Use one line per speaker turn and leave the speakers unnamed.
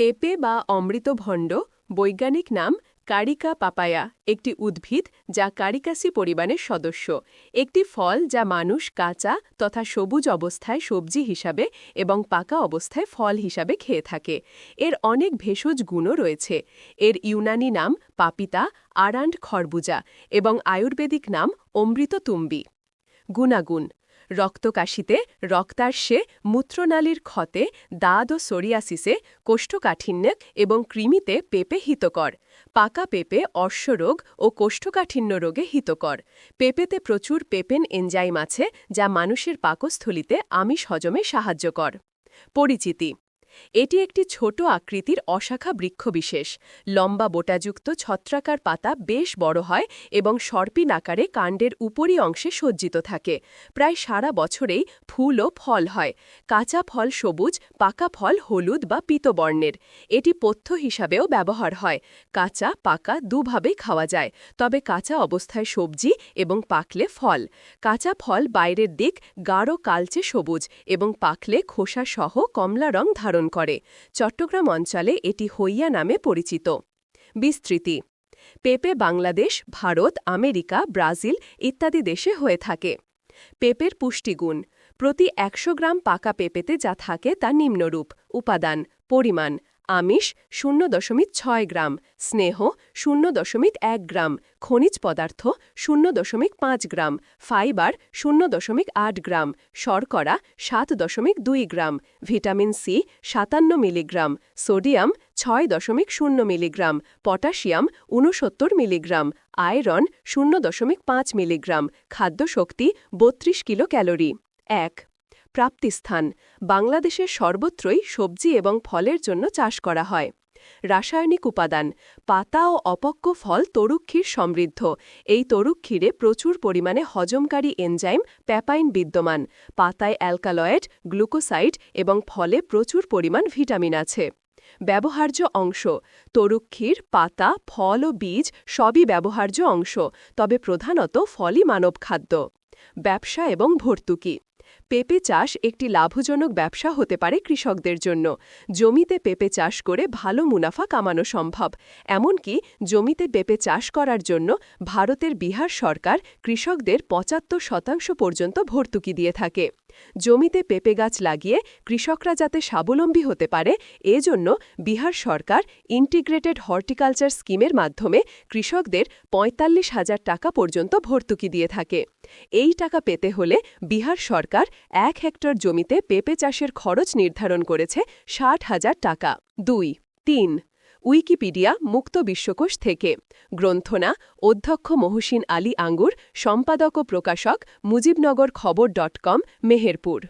পেঁপে বা অমৃতভণ্ড, বৈজ্ঞানিক নাম কারিকা পাপায়া একটি উদ্ভিদ যা কারিকাসি পরিবারের সদস্য। একটি ফল যা মানুষ কাঁচা তথা সবুজ অবস্থায় সবজি হিসাবে এবং পাকা অবস্থায় ফল হিসাবে খেয়ে থাকে। এর অনেক ভেষজ গুণও রয়েছে। এর ইউনানি নাম পাপিতা, আরান্ড খরবুজা এবং আয়ুর্বেদিক নাম অমৃততুম্বি। গুণাগুণ রক্তকাশিতে রক্তার্শে মূত্রনালীর ক্ষতে, দাদ ও সোরিয়াসিসে, কোষ্ঠকাঠিন্যক এবং কৃমিতে পেঁপে হিতকর। পাকা পেঁপে অশ্বরোগ ও কোষ্ঠকাঠিন্য রোগে হিতকর। পেঁপেতে প্রচুর পেপেন এনজাইম আছে, যা মানুষের পাকস্থলিতে আমিষ হজমে সাহায্য কর। পরিচিতি এটি একটি ছোট আকৃতির অশাখা বৃক্ষবিশেষ। লম্বা বোটাযুক্ত ছত্রাকার পাতা বেশ বড় হয় এবং সর্পিন আকারে কাণ্ডের উপরি অংশে সজ্জিত থাকে। প্রায় সারা বছরেই ফুল ও ফল হয়। কাঁচা ফল সবুজ, পাকা ফল হলুদ বা পিতবর্ণের এটি পথ্য হিসাবেও ব্যবহার হয়। কাঁচা, পাকা দুভাবেই খাওয়া যায়, তবে কাঁচা অবস্থায় সবজি এবং পাকলে ফল। কাঁচা ফল বাইরের দিক গাঢ় কালচে সবুজ এবং পাকলে খোসা সহ কমলা রং ধারণ ধারণ করে। চট্টগ্রাম অঞ্চলে এটি হইয়া নামে পরিচিত। বিস্তৃতি। পেপে বাংলাদেশ, ভারত, আমেরিকা, ব্রাজিল ইত্যাদি দেশে হয়ে থাকে। পেপের পুষ্টিগুণ। প্রতি একশো গ্রাম পাকা পেপেতে যা থাকে তা নিম্নরূপ। উপাদান। পরিমাণ। আমিষ শূন্য দশমিক ছয় গ্রাম, স্নেহ শূন্য দশমিক এক গ্রাম, খনিজ পদার্থ শূন্য দশমিক পাঁচ গ্রাম, ফাইবার শূন্য দশমিক আট গ্রাম, শর্করা সাত দশমিক দুই গ্রাম, ভিটামিন সি সাতান্ন মিলিগ্রাম, সোডিয়াম ছয় দশমিক শূন্য মিলিগ্রাম, পটাশিয়াম ঊনসত্তর মিলিগ্রাম, আয়রন শূন্য দশমিক পাঁচ মিলিগ্রাম, খাদ্যশক্তি বত্রিশ কিলো ক্যালোরি এক প্রাপ্তিস্থান। বাংলাদেশের সর্বত্রই সবজি এবং ফলের জন্য চাষ করা হয়। রাসায়নিক উপাদান, পাতা ও অপক্ক ফল তরুক্ষীর সমৃদ্ধ। এই তরুক্ষীরে প্রচুর পরিমাণে হজমকারী এনজাইম প্যাপাইন বিদ্যমান। পাতায় অ্যালকালয়েড গ্লুকোসাইড এবং ফলে প্রচুর পরিমাণ ভিটামিন আছে। ব্যবহার্য অংশ, তরুক্ষীর পাতা, ফল ও বীজ সবই ব্যবহার্য অংশ, তবে প্রধানত ফলই মানব খাদ্য ব্যবসা এবং ভর্তুকি। পেঁপে চাষ একটি লাভজনক ব্যবসা হতে পারে কৃষকদের জন্য। জমিতে পেঁপে চাষ করে ভালো মুনাফা কামানো সম্ভব। এমনকি জমিতে পেঁপে চাষ করার জন্য ভারতের বিহার সরকার কৃষকদের পঁচাত্তর শতাংশ পর্যন্ত ভর্তুকি দিয়ে থাকে। জমিতে পেঁপে গাছ লাগিয়ে কৃষকরা যাতে স্বাবলম্বী হতে পারে, এজন্য বিহার সরকার ইন্টিগ্রেটেড হর্টিকালচার স্কিমের মাধ্যমে কৃষকদের পঁয়তাল্লিশ হাজার টাকা পর্যন্ত ভর্তুকি দিয়ে থাকে। এই টাকা পেতে হলে বিহার সরকার এক হেক্টর জমিতে পেঁপে চাষের খরচ নির্ধারণ করেছে ষাট হাজার টাকা। দুই। তিন। উইকিপিডিয়া মুক্ত বিশ্বকোষ থেকে। গ্রন্থনা অধ্যক্ষ মহসিন আলী আঙ্গুর, সম্পাদক ও প্রকাশক মুজিবনগর খবর ডট কম, মেহেরপুর।